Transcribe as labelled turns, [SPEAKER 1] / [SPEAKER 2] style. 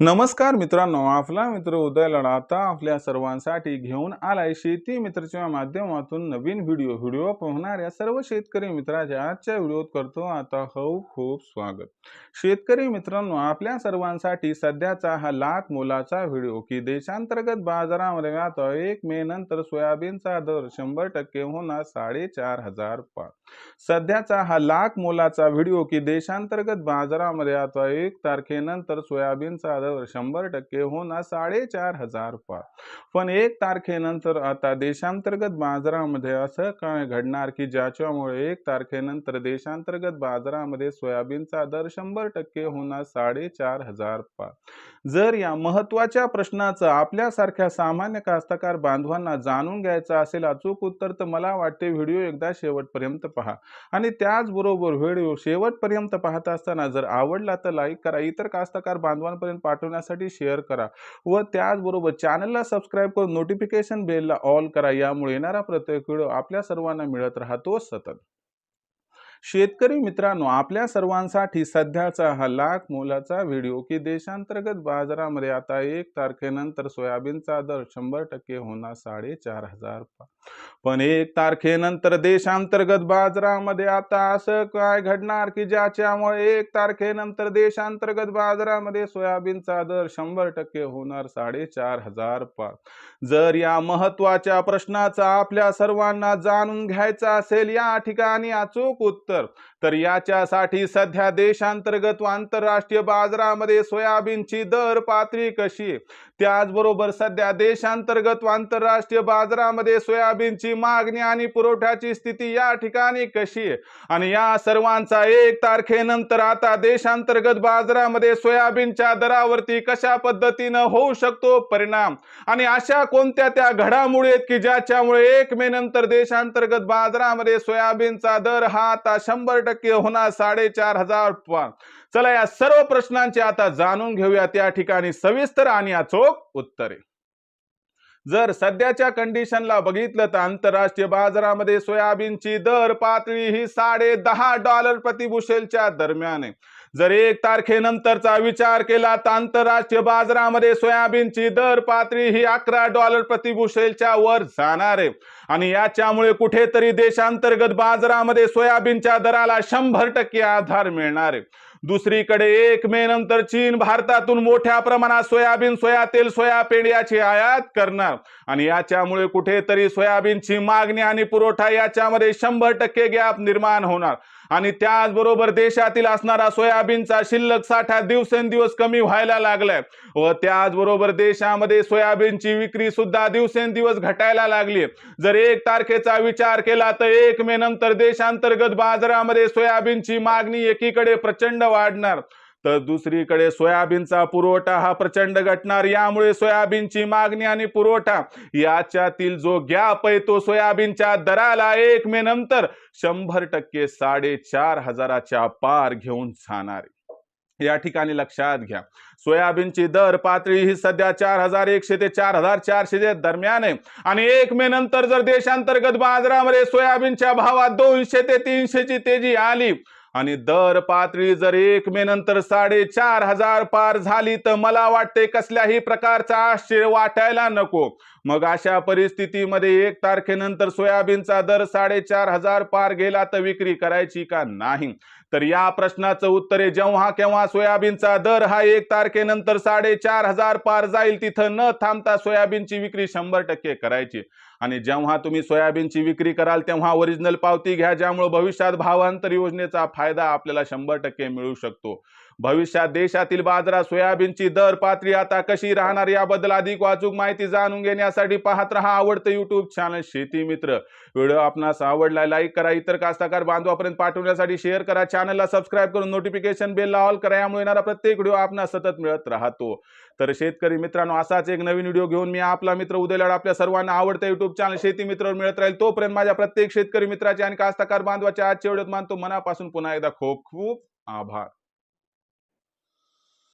[SPEAKER 1] नमस्कार मित्रांनो आपला मित्र उदय लढाता आपल्या सर्वांसाठी घेऊन आलाय शेती मित्रच्या माध्यमातून नवीन व्हिडिओ. व्हिडिओ पाहणाऱ्या सर्व शेतकरी मित्राच्या आजच्या व्हिडिओत करतो आता हो खूप स्वागत. शेतकरी मित्रांनो आपल्या सर्वांसाठी सध्याचा हा लाख मोलाचा व्हिडिओ की देशांतर्गत बाजारामध्ये आता एक मे नंतर सोयाबीनचा दर शंभर टक्के होणार साडेचार हजार पाच सध्याचा हा लाख मोलाचा व्हिडिओ की देशांतर्गत बाजारामध्ये आता एक तारखेनंतर सोयाबीनचा दर शंभर टक्के होणार साडेचार हजार पार पण एक तारखेनंतर आता देशांतर्गत बाजारामध्ये असं काय घडणार की ज्याच्यामुळे एक तारखेनंतर देशांतर्गत बाजारामध्ये सोयाबीनचा दर शंभर टक्के होणार साडेचार हजार पार जर या महत्त्वाच्या प्रश्नाचं आपल्यासारख्या सामान्य कास्तकार बांधवांना जाणून घ्यायचं असेल अचूक उत्तर तर मला वाटते व्हिडिओ एकदा शेवटपर्यंत पहा. आणि त्याचबरोबर व्हिडिओ शेवटपर्यंत पाहत असताना जर आवडला तर लाईक करा. इतर कास्तकार बांधवांपर्यंत पाठवण्यासाठी शेअर करा. व त्याचबरोबर चॅनलला सबस्क्राईब करून नोटिफिकेशन बेलला ऑल करा. यामुळे येणारा प्रत्येक व्हिडिओ आपल्या सर्वांना मिळत राहतो सतत. शेतकरी मित्रांनो आपल्या सर्वांसाठी सध्याचा हा लाख मोलाचा व्हिडिओ की देशांतर्गत बाजारामध्ये आता एक तारखेनंतर सोयाबीनचा दर शंभर टक्के होणार साडेचार हजार पण एक तारखेनंतर देशांतर्गत बाजारामध्ये आता असं काय घडणार की ज्याच्यामुळे एक तारखेनंतर देशांतर्गत बाजारामध्ये सोयाबीनचा दर शंभर टक्के होणार साडेचार हजार पाच जर या महत्त्वाच्या प्रश्नाचा आपल्या सर्वांना जाणून घ्यायचा असेल या ठिकाणी अचूक उत्तर तर याच्यासाठी सध्या देशांतर्गत व आंतरराष्ट्रीय बाजारामध्ये सोयाबीनची दर पातळी कशी? त्याचबरोबर सध्या देशांतर्गत व आंतरराष्ट्रीय बाजारामध्ये सोयाबीनची मागणी आणि पुरवठ्याची स्थिती या ठिकाणी कशी? आहे आणि या सर्वांचा एक तारखेनंतर आता देशांतर्गत बाजारामध्ये सोयाबीनच्या दरावरती कशा पद्धतीनं होऊ शकतो परिणाम? आणि अशा कोणत्या त्या घडामोडी आहेत की ज्याच्यामुळे एक मे नंतर देशांतर्गत बाजारामध्ये सोयाबीनचा दर हा आता शंभर टक्के होणार साडेचार हजार चला या सर्व प्रश्नांचे आता जाणून घेऊया. त्या ठिकाणी सविस्तर आणि अचोक उत्तरे. जर सध्याच्या कंडिशनला बघितलं तर आंतरराष्ट्रीय बाजारामध्ये सोयाबीनची दर पातळी ही साडे दहा डॉलर प्रतिबुशेलच्या दरम्यान आहे. जर एक तारखेनंतरचा विचार केला तर आंतरराष्ट्रीय बाजारामध्ये सोयाबीनची दर पातळी ही अकरा डॉलर प्रतिबुशेलच्या वर जाणार आहे. आणि याच्यामुळे कुठेतरी देशांतर्गत बाजारामध्ये सोयाबीनच्या दराला शंभर टक्के आधार मिळणार आहे. दुसरीकडे एक मे नंतर चीन भारतातून मोठ्या प्रमाणात सोयाबीन सोया तेल सोयाबीन याची आयात करणार. आणि याच्यामुळे कुठेतरी सोयाबीनची मागणी आणि पुरवठा याच्यामध्ये शंभर टक्के गॅप निर्माण होणार. आणि त्याचबरोबर देशातील असणारा सोयाबीनचा शिल्लक साठा दिवसेंदिवस कमी व्हायला लागलाय. व त्याचबरोबर देशामध्ये सोयाबीनची विक्री सुद्धा दिवसेंदिवस घटायला लागली जर एक तारखेचा विचार केला तर एक मे नंतर देशांतर्गत बाजारामध्ये सोयाबीनची मागणी एकीकडे प्रचंड वाढणार. तर दुसरीकडे सोयाबीनचा पुरवठा हा प्रचंड घटणार. यामुळे सोयाबीनची मागणी आणि पुरवठा याच्यातील जो गॅप आहे तो सोयाबीनच्या दराला एक मे नंतर शंभर टक्के साडेचार हजाराच्या पार घेऊन जाणार या ठिकाणी लक्षात घ्या. सोयाबीनची दर पातळी ही सध्या चार हजार एकशे ते चार हजार चारशे दरम्यान आहे. आणि एक मे नंतर जर देशांतर्गत बाजारामध्ये सोयाबीनच्या भावात दोनशे ते तीनशेची तेजी आली आणि दर पातळी जर एक मे नंतर साडेचार हजार पार झाली तर मला वाटते कसल्याही प्रकारचा आश्चर्य वाटायला नको. मग अशा परिस्थितीमध्ये एक तारखेनंतर सोयाबीनचा दर साडेचार हजार पार गेला तर विक्री करायची का नाही? तर या प्रश्नाचं उत्तर आहे जेव्हा केव्हा सोयाबीनचा दर हा एक तारखेनंतर साडेचार हजार पार जाईल तिथं न थांबता सोयाबीनची विक्री शंभर टक्के करायची. आणि जेव्हा तुम्ही सोयाबीनची विक्री कराल तेव्हा ओरिजिनल पावती घ्या ज्यामुळे भविष्यात भावांतर योजनेचा फायदा आपल्याला शंभर टक्के मिळू शकतो. भविष्यात देशातील बाजारात सोयाबीनची दर पातळी आता कशी राहणार याबद्दल अधिक वाचूक माहिती जाणून घेण्यासाठी पाहत रहा आवडतं युट्यूब चॅनल शेती मित्र. व्हिडिओ आपणास आवडला लाईक करा इतर कास्ताकार बांधवापर्यंत पाठवण्यासाठी शेअर करा. चॅनलला सबस्क्राईब करून नोटिफिकेशन बेलला ऑल करा. यामुळे येणारा प्रत्येक व्हिडिओ आपणास सतत मिळत राहतो. तर शेतकरी मित्रांनो असाच एक नवीन व्हिडिओ घेऊन मी आपला मित्र उदयलाड आपल्या सर्वांना आवडतं युट्यूब चॅनल शेती मित्रावर मिळत राहील. तोपर्यंत माझ्या प्रत्येक शेतकरी मित्राचे आणि कास्ताकार बांधवाच्या आजच्या व्हिडिओत मानतो मनापासून पुन्हा एकदा खूप खूप आभार.